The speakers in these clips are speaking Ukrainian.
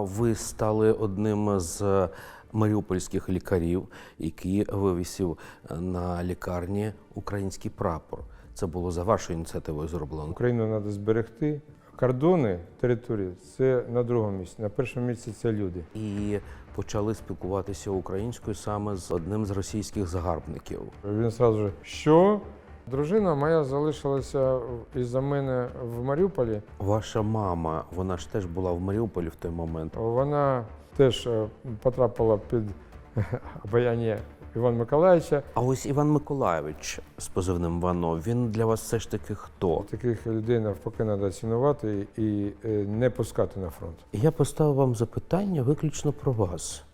Ви стали одним з маріупольських лікарів, який вивісив на лікарні український прапор. Це було за вашою ініціативою зроблено. Україну треба зберегти. Кордони території це на другому місці. На першому місці це люди. І почали спілкуватися українською саме з одним з російських загарбників. Він одразу що дружина моя залишилася із-за мене в Маріуполі. Ваша мама, вона ж теж була в Маріуполі в той момент. Вона теж е, потрапила під обаяння Івана Миколаївича. А ось Іван Миколаєвич з позивним Вано, він для вас все ж таки хто? Таких людей навпаки треба цінувати і е, не пускати на фронт. Я поставив вам запитання виключно про вас.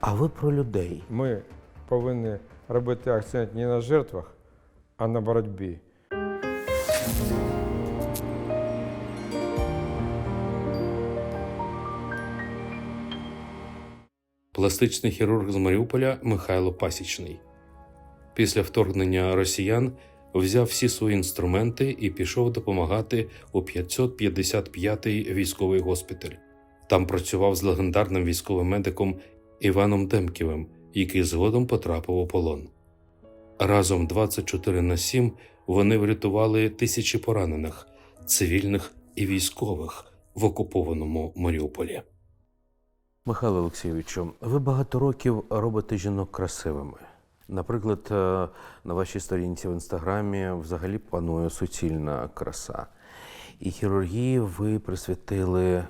А ви про людей. Ми повинні робити акцент не на жертвах, а на боротьбі. пластичний хірург з Маріуполя Михайло Пасічний. Після вторгнення росіян взяв всі свої інструменти і пішов допомагати у 555-й військовий госпіталь. Там працював з легендарним військовим медиком Іваном Демківим, який згодом потрапив у полон. Разом 24 на 7 вони врятували тисячі поранених, цивільних і військових в окупованому Маріуполі. Михайло Олексійовичу, ви багато років робите жінок красивими. Наприклад, е, на вашій сторінці в інстаграмі взагалі панує суцільна краса. І хірургії ви присвятили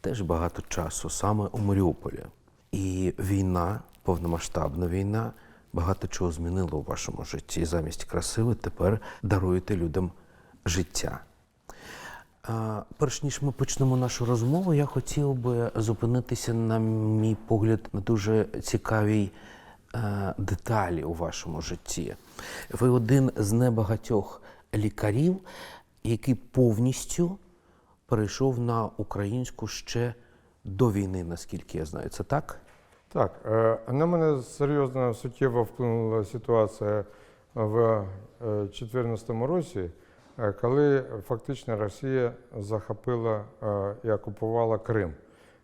теж багато часу саме у Маріуполі. І війна, повномасштабна війна, багато чого змінила у вашому житті. Замість краси ви тепер даруєте людям життя. Перш ніж ми почнемо нашу розмову, я хотів би зупинитися, на мій погляд, на дуже цікавій е, деталі у вашому житті. Ви один з небагатьох лікарів, який повністю перейшов на українську ще до війни, наскільки я знаю. Це так? Так, е, на мене серйозно суттєво вплинула ситуація в 2014 році, е, коли фактично Росія захопила е, і окупувала Крим.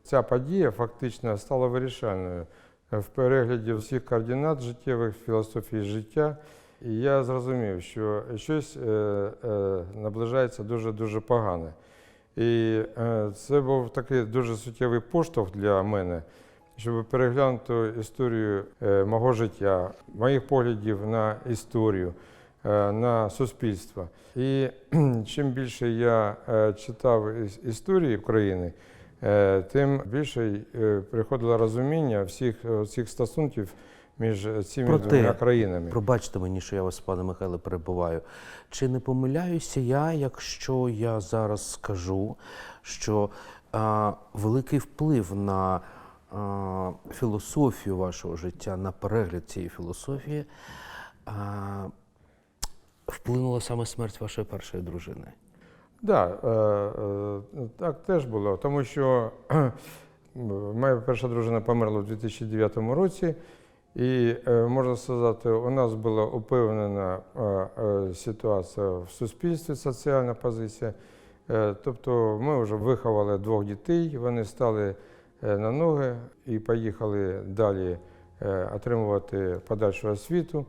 Ця подія фактично стала вирішальною в перегляді всіх координат життєвих філософії життя. І я зрозумів, що щось е, е, наближається дуже-дуже погане. І е, це був такий дуже суттєвий поштовх для мене, щоб переглянути історію е, мого життя, моїх поглядів на історію, е, на суспільство. І чим більше я е, читав іс- історії України, тим більше приходило розуміння всіх цих стосунків між цими Проте, двома країнами. Пробачте мені, що я вас, пане Михайле, перебуваю. Чи не помиляюся я, якщо я зараз скажу, що а, великий вплив на філософію вашого життя, на перегляд цієї філософії, вплинула саме смерть вашої першої дружини? Да, е, е, так теж було, тому що моя перша дружина померла у 2009 році, і е, можна сказати, у нас була упевнена ситуація в суспільстві, соціальна позиція. Тобто ми вже виховали двох дітей, вони стали на ноги і поїхали далі е, отримувати подальшу освіту.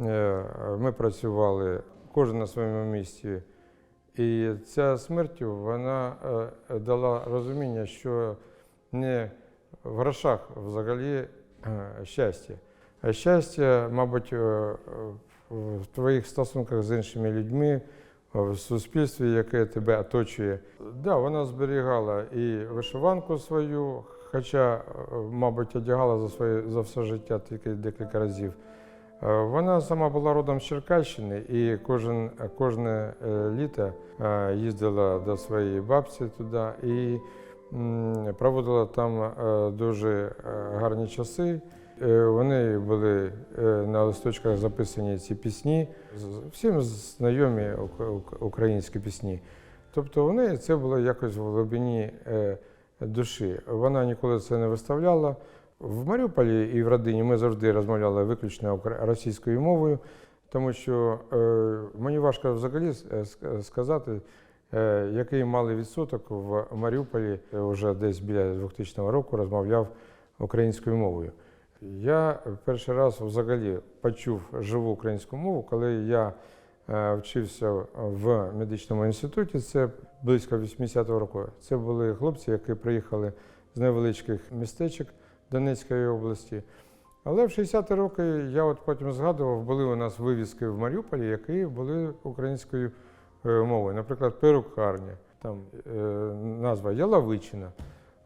Е, Ми працювали кожен на своєму місці. І ця смерть вона е, дала розуміння, що не в грошах взагалі е, щастя, а щастя, мабуть, е, е, в твоїх стосунках з іншими людьми, в суспільстві, яке тебе оточує. Да, вона зберігала і вишиванку свою, хоча, е, мабуть, одягала за своє за все життя тільки декілька разів. Е, Вона сама була родом з Черкащини і кожен, кожне е, літо їздила до своєї бабці туди і проводила там дуже гарні часи. Е, Вони були е, на листочках записані ці пісні, всім знайомі ук- ук- українські пісні. Тобто вони це було якось в глибині е, душі. Вона ніколи це не виставляла. В Маріуполі і в родині ми завжди розмовляли виключно російською мовою, тому що мені важко взагалі сказати, який малий відсоток в Маріуполі вже десь біля 2000 року розмовляв українською мовою. Я перший раз взагалі почув живу українську мову, коли я е, вчився в медичному інституті. Це близько 80-го року. Це були хлопці, які приїхали з невеличких містечок Донецької області. Але в 60-ті роки я от потім згадував, були у нас вивіски в Маріуполі, які були українською е, мовою. Наприклад, перукарня, там е, назва Яловичина.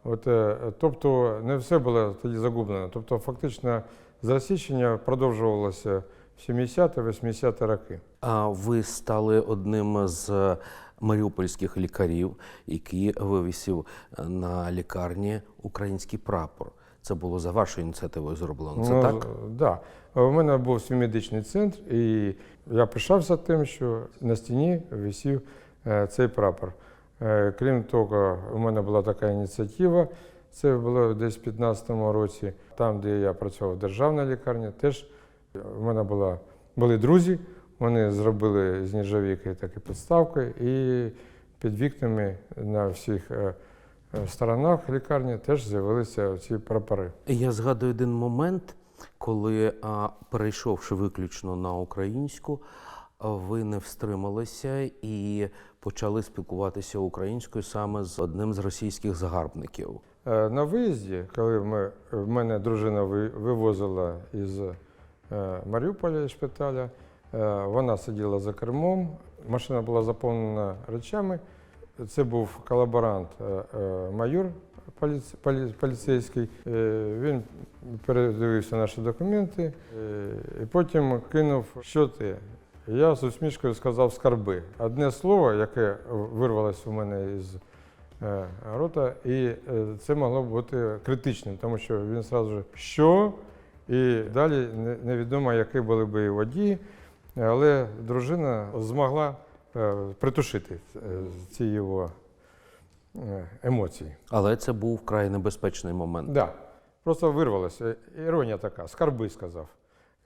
От, е, тобто не все було тоді загублено. Тобто, фактично, зросійщення продовжувалося в 70-80-ті роки. А ви стали одним з маріупольських лікарів, який вивісив на лікарні український прапор. Це було за вашою ініціативою зроблено. Це Ну, так? Да. У мене був свій медичний центр, і я пишався тим, що на стіні висів е, цей прапор. Е, Крім того, у мене була така ініціатива. Це було десь в 2015 році, там, де я працював в державній лікарні, теж у мене була, були друзі. Вони зробили з нержавійки такі підставки, і під вікнами на всіх е, сторонах лікарні теж з'явилися ці прапори. Я згадую один момент, коли, перейшовши виключно на українську, ви не встрималися і почали спілкуватися українською саме з одним з російських загарбників. Е, На виїзді, коли ми, в мене дружина вивозила із е, Маріуполя із шпиталя, е, вона сиділа за кермом, машина була заповнена речами. Це був колаборант майор поліц- поліцейський. Він передивився наші документи і потім кинув, що ти. Я з усмішкою сказав скарби. Одне слово, яке вирвалося у мене із е, рота, і е, це могло бути критичним, тому що він одразу що, і далі невідомо, які були б його дії, але дружина змогла е, притушити ці його емоції. Але це був вкрай небезпечний момент. Да, просто вирвалося. Іронія така, скарби сказав.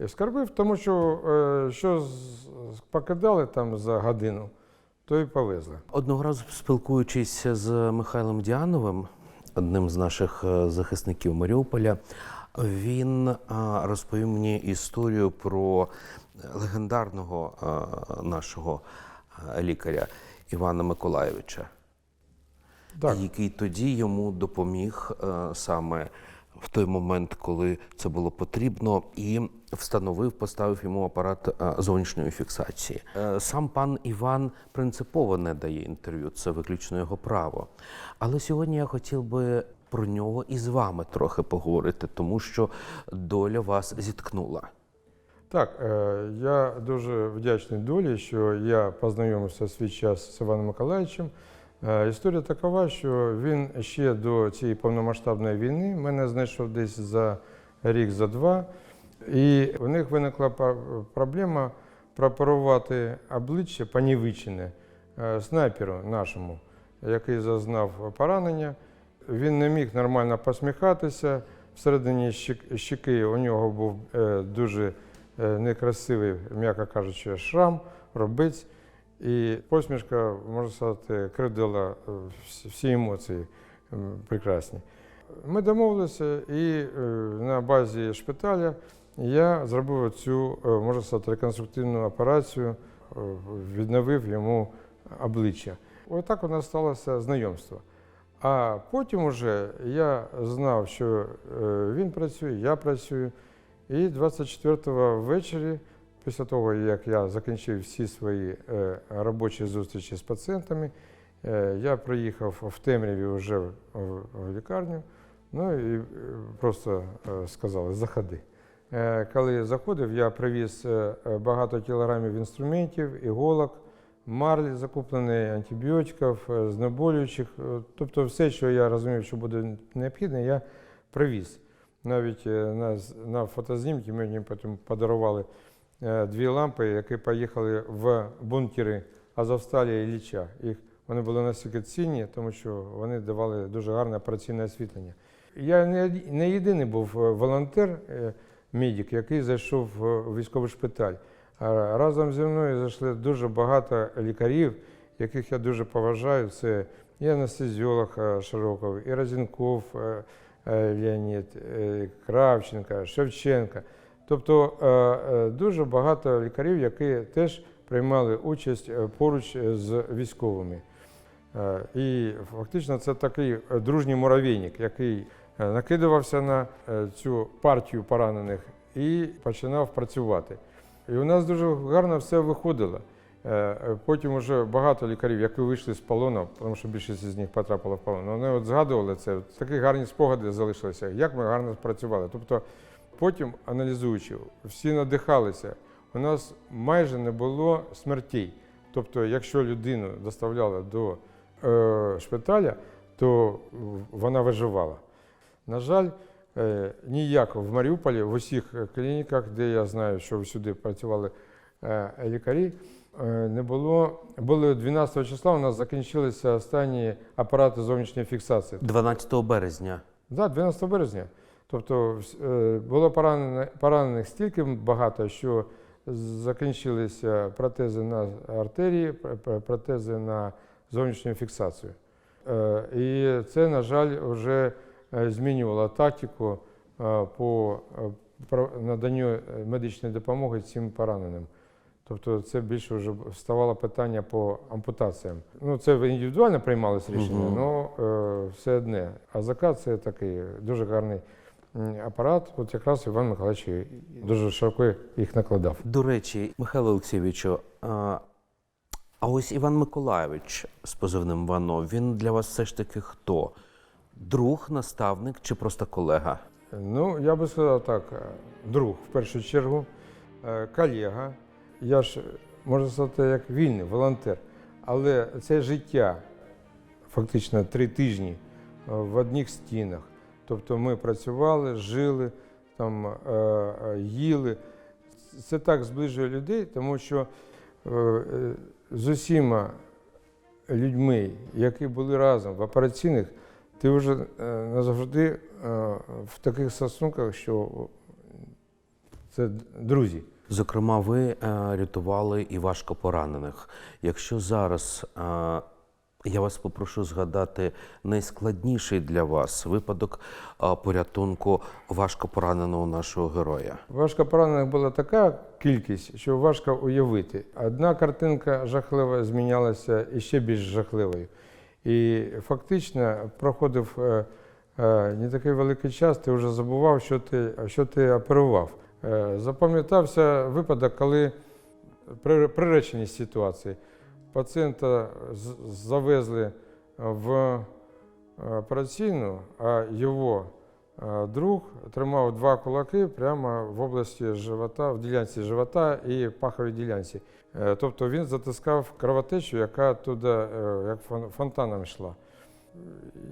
І скарбив, тому що що з- покидали там за годину, то і повезли. Одного разу спілкуючись з Михайлом Діановим, одним з наших е, захисників Маріуполя, він розповів мені історію про легендарного нашого лікаря Івана Миколаєвича, Так. який тоді йому допоміг е, саме в той момент, коли це було потрібно, і встановив, поставив йому апарат е, зовнішньої фіксації. Е, Сам пан Іван принципово не дає інтерв'ю, це виключно його право. Але сьогодні я хотів би про нього і з вами трохи поговорити, тому що доля вас зіткнула. Так, е, я дуже вдячний долі, що я познайомився в свій час з Іваном Миколаївичем. Історія такова, що він ще до цієї повномасштабної війни мене знайшов десь за рік, за два. І у них виникла проблема прооперувати обличчя понівечене е, снайперу нашому, який зазнав поранення. Він не міг нормально посміхатися. Всередині щеки у нього був е, дуже е, некрасивий, м'яко кажучи, шрам, робець. І посмішка, можна сказати, кривдила е, всі- емоції прекрасні. Ми домовилися, і на базі шпиталя я зробив цю, е, можна сказати, реконструктивну операцію, е, відновив йому обличчя. Отак у нас сталося знайомство. А потім уже я знав, що е, він працює, я працюю. І 24-го ввечері, після того, як я закінчив всі свої робочі зустрічі з пацієнтами, я приїхав в темряві вже в, лікарню. Ну і просто сказали, заходи. Е, Коли заходив, я привіз е, багато кілограмів інструментів, іголок, марлі закупленої, антибіотиків, е, знеболюючих. Тобто все, що я розумів, що буде необхідне, я привіз. Навіть на, на фотознімки мені потім подарували дві лампи, які поїхали в бункери Азовсталі і Ілліча. Їх вони були настільки цінні, тому що вони давали дуже гарне операційне освітлення. Я не, не єдиний був волонтер, медик, який зайшов в військовий шпиталь. Разом зі мною зайшли дуже багато лікарів, яких я дуже поважаю. Це і анестезіолог е, Широков, і Разінков е, е, Леонід, е, Кравченка, Шевченка. Тобто дуже багато лікарів, які теж приймали участь поруч з військовими. І фактично це такий дружній муравейник, який накидувався на е, цю партію поранених і починав працювати. І у нас дуже гарно все виходило. Е, е, Потім вже багато лікарів, які вийшли з полону, тому що більшість з них потрапила в полон. Вони от згадували це, такі гарні спогади залишилися, як ми гарно працювали. Тобто, потім, аналізуючи, всі надихалися. У нас майже не було смертей. Тобто, якщо людину доставляли до е, шпиталя, то вона виживала. На жаль, е, ніяк в Маріуполі, в усіх е, клініках, де я знаю, що сюди працювали е, лікарі, не було. Були 12 числа, у нас закінчилися останні апарати зовнішньої фіксації. 12 березня. Да, 12 березня. Тобто було поранених стільки багато, що закінчилися протези на артерії, пр- пр- протези на зовнішню фіксацію. І це, на жаль, вже е, змінювало тактику е, по е, наданню медичної допомоги цим пораненим. Тобто це більше вже ставало питання по ампутаціям. Ну, це індивідуально приймалось рішення, але е, все одне. А закат це такий дуже гарний апарат. От якраз Іван і дуже широко їх накладав. До речі, Михайло Олексійовичу, а, а ось Іван Миколайович з позивним Вано, він для вас все ж таки хто? Друг, наставник чи просто колега? Ну, я би сказав так, е, друг в першу чергу, е, колега. Я ж, можна сказати, як вільний, волонтер. Але це життя фактично три тижні е, в одних стінах. Тобто ми працювали, жили, там, їли. Це так зближує людей, тому що з усіма людьми, які були разом в операційних, ти вже е, назавжди е, в таких стосунках, що це друзі. Зокрема, ви е, рятували і важко поранених. Якщо зараз я вас попрошу згадати найскладніший для вас випадок порятунку важко пораненого нашого героя. Важко поранених була така кількість, що важко уявити. Одна картинка жахлива змінялася і ще більш жахливою. І фактично проходив е, е, не такий великий час, ти вже забував, що ти, що ти оперував. Е, Запам'ятався випадок, коли при приреченість ситуації пацієнта завезли в операційну, а його друг тримав два кулаки прямо в області живота, в ділянці живота і паховій ділянці. Е, Тобто він затискав кровотечу, яка туди е, як фонтаном йшла.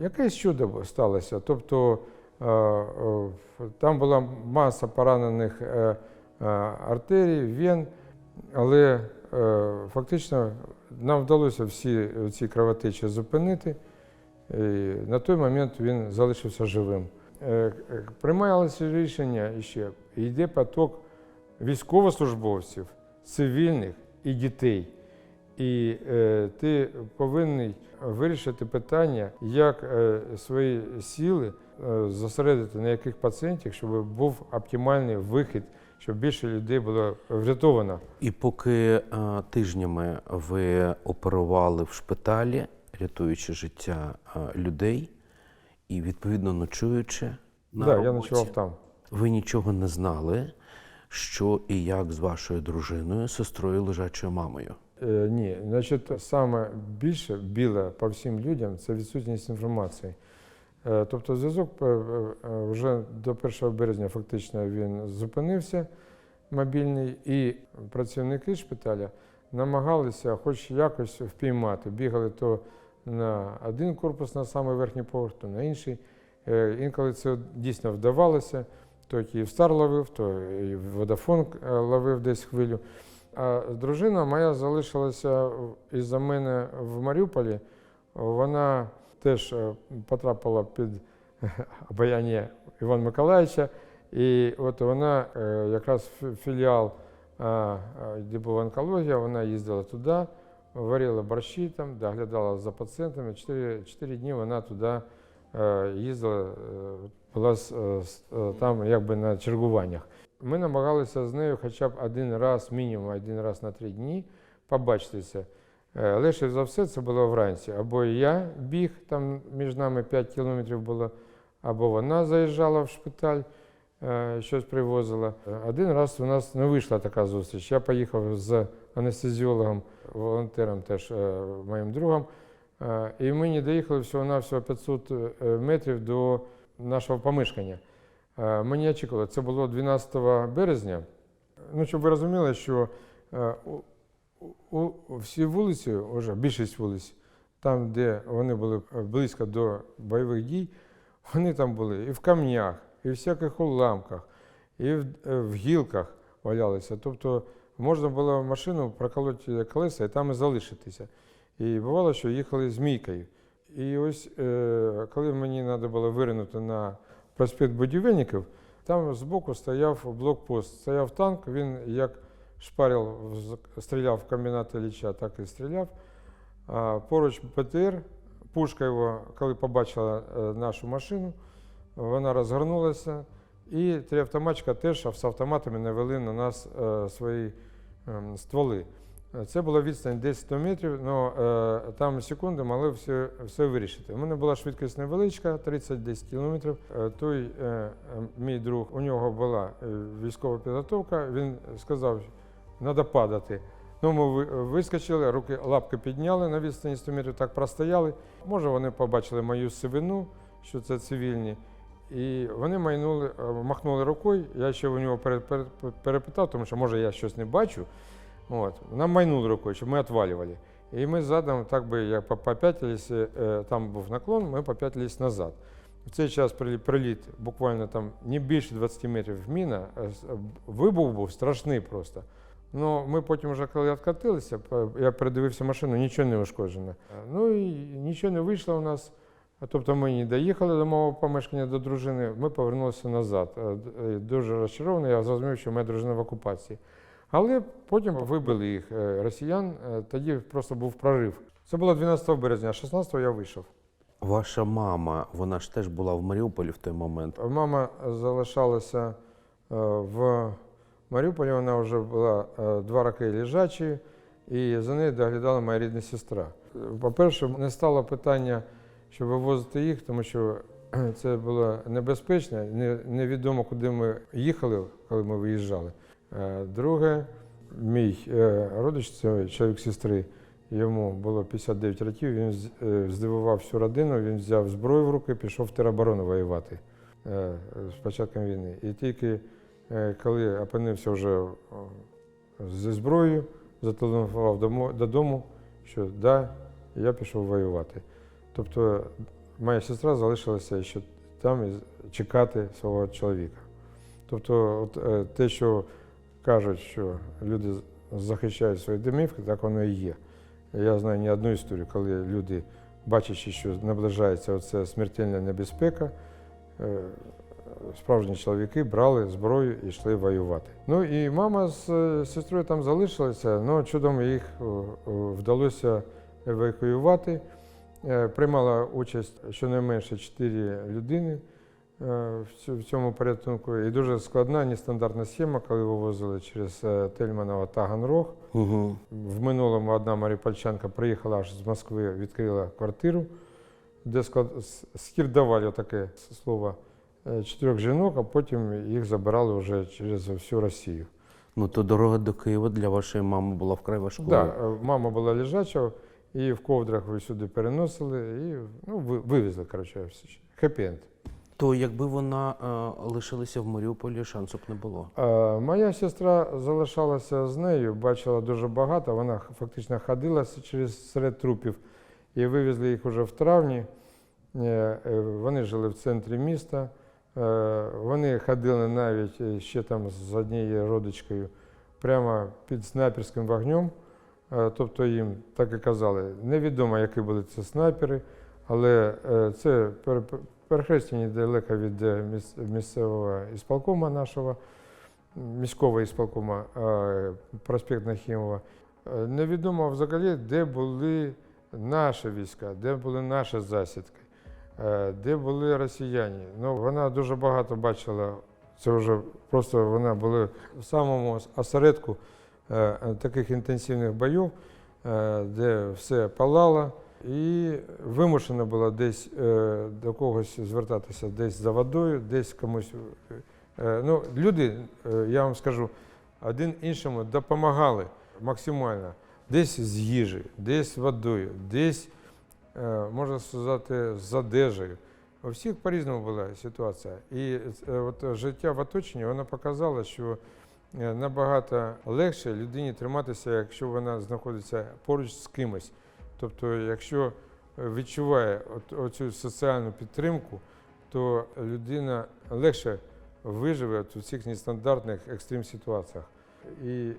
Якесь чудо сталося. Тобто е, е, там була маса поранених е, е, артерій, вен, але е, фактично нам вдалося всі ці кровотечі зупинити. І на той момент він залишився живим. Е, е, Приймалося рішення ще, йде поток військовослужбовців, цивільних і дітей. І е, ти повинен вирішити питання, як е, свої сили е, зосередити на яких пацієнтів, щоб був оптимальний вихід, щоб більше людей було врятовано. І поки е, тижнями ви оперували в шпиталі, рятуючи життя е, людей і відповідно ночуючи на Так, я ночував там. ви нічого не знали, що і як з вашою дружиною, сестрою лежачою мамою. Е, ні, значить, саме більше біле по всім людям це відсутність інформації. Е, тобто зв'язок е, е, вже до 1 березня фактично він зупинився мобільний, і працівники шпиталя намагалися хоч якось впіймати. Бігали то на один корпус, на самий верхній поверх, то на інший. Е, Інколи це дійсно вдавалося. То Київстар ловив, то і Водафон е, ловив десь хвилю. А дружина моя залишилася із-за мене в Маріуполі. Вона теж е, потрапила під обаяння Івана Миколаївича. І от вона якраз філіал, де була онкологія, вона їздила туди, варила борщі там, доглядала за пацієнтами. Чотири, чотири дні вона туди їздила, була з- е, з- е, там якби на чергуваннях. Ми намагалися з нею хоча б один раз, мінімум один раз на три дні побачитися. Е, Легше за все це було вранці. Або я біг, там між нами 5 кілометрів було, або вона заїжджала в шпиталь, е, щось привозила. Один раз у нас не вийшла така зустріч. Я поїхав з анестезіологом, волонтером, теж е, моїм другом. Е, І ми не доїхали всього-навсього 500 е, метрів до нашого помешкання. Е, Ми не очікували, це було 12 березня. Ну, щоб ви розуміли, що всі вулиці, вже більшість вулиць, там, де вони були близько до бойових дій, вони там були і в камнях, і в всяких уламках, і в, в гілках валялися. Тобто можна було машину проколоти колеса і там і залишитися. І бувало, що їхали змійкою. І ось е, коли мені треба було виринути на проспект будівельників, там збоку стояв блокпост, стояв танк, він як шпарил, стріляв в комбінат Ілліча, так і стріляв. А поруч БТР, пушка його, коли побачила е, нашу машину, вона розгорнулася, і три автоматчика теж з автоматами навели на нас е, свої ем, стволи. Це була відстань 10 метрів, але там секунди могли все, все вирішити. У мене була швидкість невеличка, 30-10 кілометрів. Е, Той е, е, мій друг, у нього була військова підготовка, він сказав, треба падати. Ну, ми вискочили, руки, лапки підняли на відстані 100 метрів, так простояли. Може, вони побачили мою сивину, що це цивільні. І вони майнули, е, махнули рукою. Я ще у нього пере- пере- перепитав, тому що може я щось не бачу. От. Нам майнули рукою, щоб ми відвалювали. І ми задом, так би як по- попятились, е, там був наклон, ми попятились назад. В цей час прилі- приліт буквально там не більше 20 метрів міна, е, е, вибух був страшний просто. Ну, ми потім вже коли відкатилися, я передивився машину, нічого не ушкоджено. Е, Ну і нічого не вийшло у нас. А Тобто ми не доїхали до мого помешкання до дружини, ми повернулися назад. Е, е, Дуже розчарований, я зрозумів, що моя дружина в окупації. Але потім вибили їх е, росіян, тоді просто був прорив. Це було 12 березня, а 16 я вийшов. Ваша мама, вона ж теж була в Маріуполі в той момент. Мама залишалася в Маріуполі, вона вже була два роки лежачою, і за нею доглядала моя рідна сестра. По-перше, не стало питання, щоб вивозити їх, тому що це було небезпечно, не- невідомо, куди ми їхали, коли ми виїжджали. Е, Друге, мій е, родич, це чоловік сестри, йому було 59 років, він е, здивував всю родину, він взяв зброю в руки, пішов в тероборону воювати з початком війни. І тільки коли опинився вже зі зброєю, зателефонував додому, що да, я пішов воювати. Тобто моя сестра залишилася ще там і чекати свого чоловіка. Тобто, от, е, те, що кажуть, що люди захищають свої домівки, так воно і є. Я знаю не одну історію, коли люди, бачачи, що наближається оця смертельна небезпека, е, справжні чоловіки брали зброю і йшли воювати. Ну і мама з е, сестрою там залишилася, але чудом їх вдалося евакуювати. Е, Приймала участь щонайменше 4 людини е, в цьому порятунку. І дуже складна, нестандартна схема, коли вивозили через е, Тельманова Таганрог. Угу. В минулому одна маріупольчанка приїхала аж з Москви, відкрила квартиру, де склад... скірдавали таке слово чотирьох жінок, а потім їх забирали вже через всю Росію. Ну то дорога до Києва для вашої мами була вкрай важкою. Да, е, мама була лежача, її в ковдрах ви сюди переносили і ну, ви- вивезли, коротше, хеппі-енд. То якби вона е, лишилася в Маріуполі, шансу б не було. Е, Моя сестра залишалася з нею, бачила дуже багато. Вона фактично ходила через серед трупів і вивезли їх уже в травні. Е, е, Вони жили в центрі міста. Е, Вони ходили навіть е, ще там з однією родичкою прямо під снайперським вогнем. Е, Тобто їм так і казали, невідомо, які були це снайпери, але е, це пер- пер- перехрестя недалеко від е, міс- місцевого ісполкома нашого, міського ісполкома, проспект Нахімова. Невідомо взагалі, де були наші війська, де були наші засідки, де були росіяни. Ну, вона дуже багато бачила. Це вже просто вона була в самому осередку таких інтенсивних бойових, е, де все палало, і вимушена була десь е, до когось звертатися десь за водою, десь комусь. е, Ну, люди, е, я вам скажу, один іншому допомагали максимально. Десь з їжею, десь водою, десь, е, можна сказати, з одежею. У всіх по-різному була ситуація. І е, от життя в оточенні воно показало, що е, набагато легше людині триматися, якщо вона знаходиться поруч з кимось. Тобто, якщо е, відчуває оцю соціальну підтримку, то людина легше виживе у цих нестандартних екстрим ситуаціях. І е,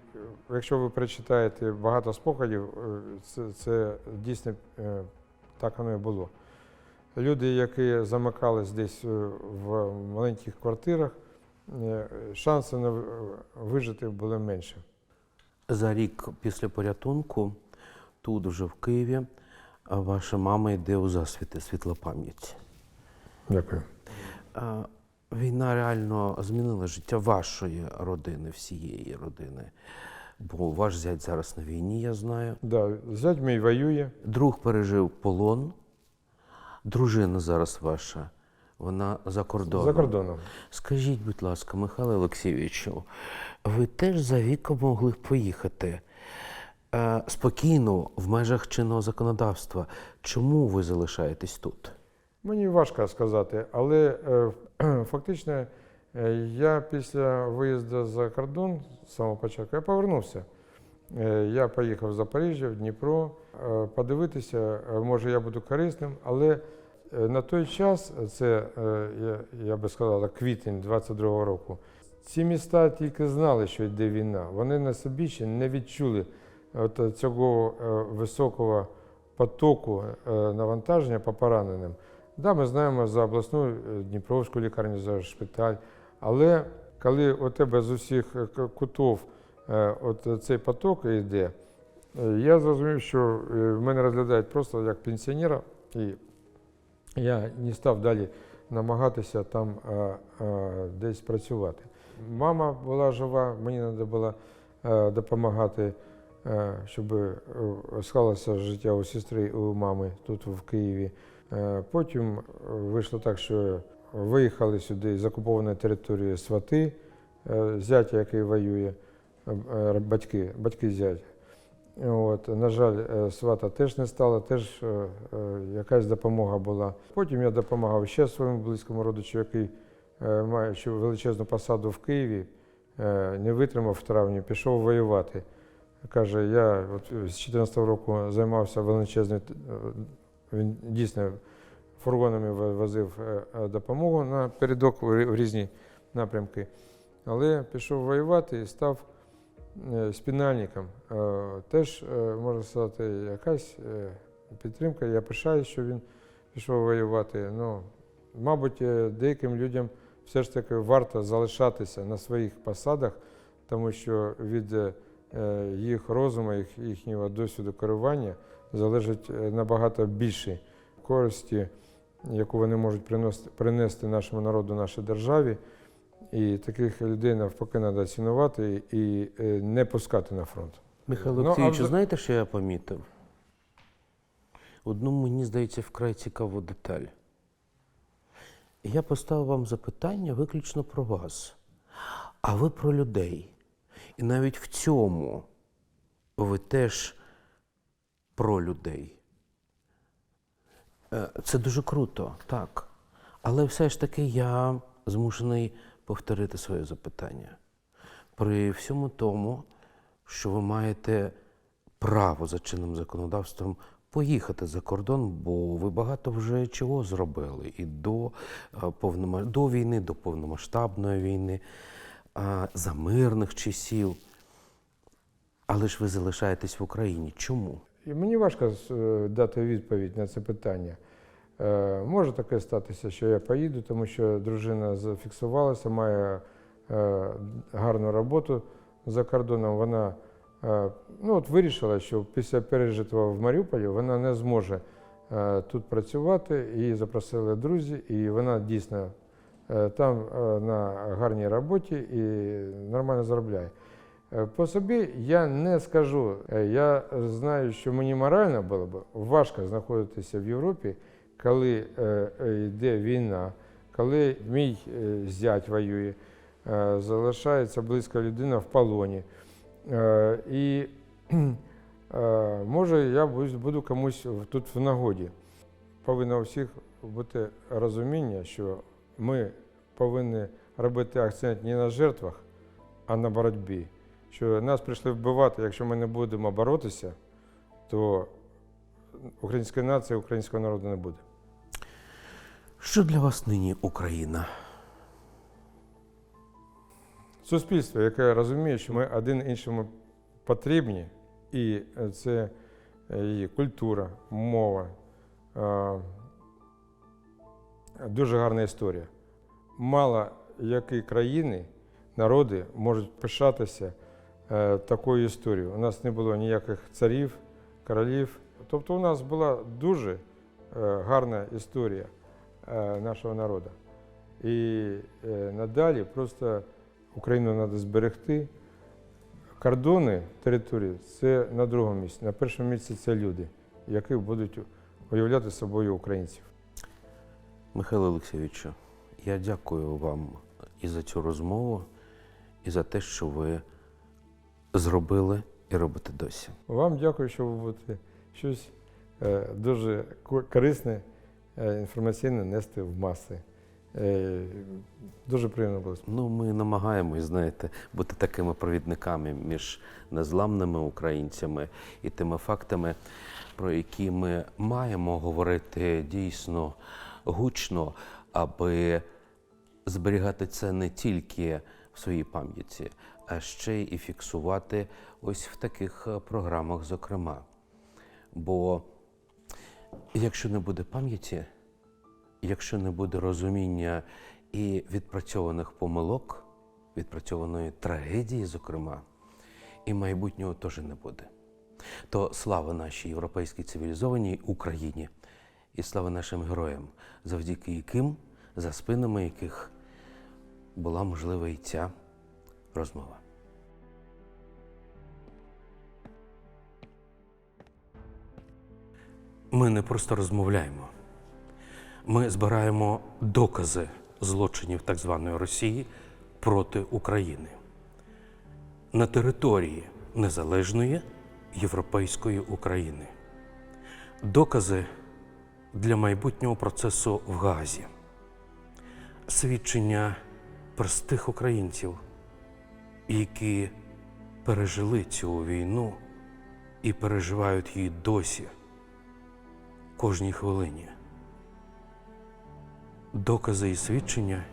якщо ви прочитаєте багато спогадів, е, це, це дійсно е, так воно і було. Люди, які замикались десь е, в маленьких квартирах, е, шанси на вижити були менше. За рік після порятунку, тут вже в Києві, ваша мама йде у засвіти, світла пам'ять. Дякую. Війна реально змінила життя вашої родини, всієї родини. Бо ваш зять зараз на війні, я знаю. Да, зять мій воює. Друг пережив полон. Дружина зараз ваша, вона за кордоном. За кордоном. Скажіть, будь ласка, Михайло Олексійовичу, ви теж за віком могли б поїхати е, спокійно в межах чинного законодавства. Чому ви залишаєтесь тут? Мені важко сказати, але е, фактично е, я після виїзду за кордон з самого початку я повернувся. Е, Я поїхав в Запоріжжя, в Дніпро, е, подивитися, може я буду корисним, але на той час, це е, я, би сказала, квітень 22-го року, ці міста тільки знали, що йде війна. Вони на собі ще не відчули от цього е, високого потоку е, навантаження по пораненим. Да, ми знаємо за обласну е, Дніпровську лікарню, за шпиталь, але коли у тебе з усіх е, кутов е, от цей поток йде, е, я зрозумів, що е, мене розглядають просто як пенсіонера, і я не став далі намагатися там е, е, десь працювати. Мама була жива, мені треба було е, допомагати, е, щоб склалося життя у сестри у мами тут в Києві. Е, Потім вийшло так, що виїхали сюди з окупованої території свати, е, зятя, який воює, е, батьки, батьки зятя. От, на жаль, е, свата теж не стало, теж е, е, якась допомога була. Потім я допомагав ще своєму близькому родичу, який має величезну посаду в Києві, не витримав в травні, пішов воювати. Каже, я от з 2014 року займався величезною, е, він дійсно фургонами возив допомогу на передок в різні напрямки. Але пішов воювати і став е, спінальником. Е, Теж, е, можна сказати, якась підтримка. Я пишаюсь, що він пішов воювати. Ну, мабуть, деяким людям все ж таки варто залишатися на своїх посадах, тому що від їх розуму, їх, їхнього досвіду керування залежить набагато більше користі, яку вони можуть принести нашому народу, нашій державі. І таких людей навпаки треба цінувати і е, не пускати на фронт. Михайло Ну, а знаєте, що я помітив? Одну, мені здається, вкрай цікаву деталь. Я поставив вам запитання виключно про вас, а ви про людей. І навіть в цьому ви теж про людей. Е, Це дуже круто, так. Але все ж таки я змушений повторити своє запитання. При всьому тому, що ви маєте право за чинним законодавством поїхати за кордон, бо ви багато вже чого зробили і до, е, до війни, до повномасштабної війни, за мирних часів. Але ж ви залишаєтесь в Україні. Чому? І мені важко е, дати відповідь на це питання. Е, Може таке статися, що я поїду, тому що дружина зафіксувалася, має е, гарну роботу за кордоном. Вона е, ну, от вирішила, що після пережитого в Маріуполі вона не зможе тут працювати, її запросили друзі, і вона дійсно там на гарній роботі і нормально заробляє. По собі я не скажу. Я знаю, що мені морально було б важко знаходитися в Європі, коли е, е, йде війна, коли мій е, зять воює, залишається близька людина в полоні. І може я буду комусь тут в нагоді. Повинно у всіх бути розуміння, що ми повинні робити акцент не на жертвах, а на боротьбі. Що нас прийшли вбивати, якщо ми не будемо боротися, то української нації, українського народу не буде. Що для вас нині Україна? Суспільство, яке розуміє, що ми один іншому потрібні, і е, це е, її культура, мова. е, Дуже гарна історія. Мало які країни, народи можуть пишатися е, такою історією. У нас не було ніяких царів, королів. Тобто у нас була дуже е, гарна історія е, нашого народу. І е, надалі просто Україну треба зберегти. Кордони території це на другому місці. На першому місці це люди, які будуть уявляти собою українців. Михайло Олексійовичу, я дякую вам і за цю розмову, і за те, що ви зробили і робите досі. Вам дякую, що ви будете щось е, дуже корисне, е, інформаційне нести в маси. Е, дуже приємно було. Ну, ми намагаємось, знаєте, бути такими провідниками між незламними українцями і тими фактами, про які ми маємо говорити дійсно гучно, аби зберігати це не тільки в своїй пам'яті, а ще й фіксувати ось в таких програмах, зокрема. Бо якщо не буде пам'яті, якщо не буде розуміння і відпрацьованих помилок, відпрацьованої трагедії, зокрема, і майбутнього теж не буде. То слава нашій європейській цивілізованій Україні і слава нашим героям, завдяки яким, за спинами яких була можлива і ця розмова. Ми не просто розмовляємо. Ми збираємо докази злочинів так званої Росії проти України на території незалежної європейської України. Докази для майбутнього процесу в Газі, свідчення простих українців, які пережили цю війну і переживають її досі кожній хвилині докази і свідчення,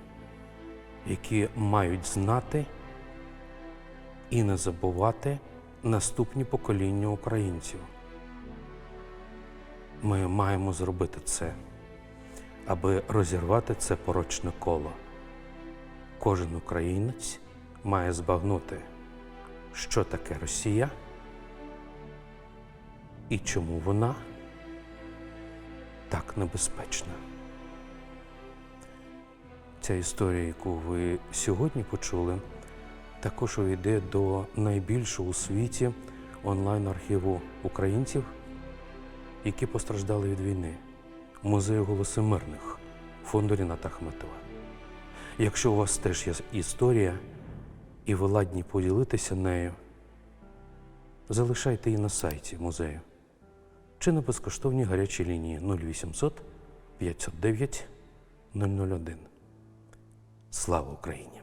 які мають знати і не забувати наступні покоління українців. Ми маємо зробити це, аби розірвати це порочне коло. Кожен українець має збагнути, що таке Росія і чому вона так небезпечна. Ця історія, яку ви сьогодні почули, також увійде до найбільшого у світі онлайн-архіву українців, які постраждали від війни, музею голоси мирних фонду Ріната Ахметова. Якщо у вас теж є історія, і ви ладні поділитися нею, залишайте її на сайті музею чи на безкоштовній гарячій лінії 0800 509 001. Слава Україні!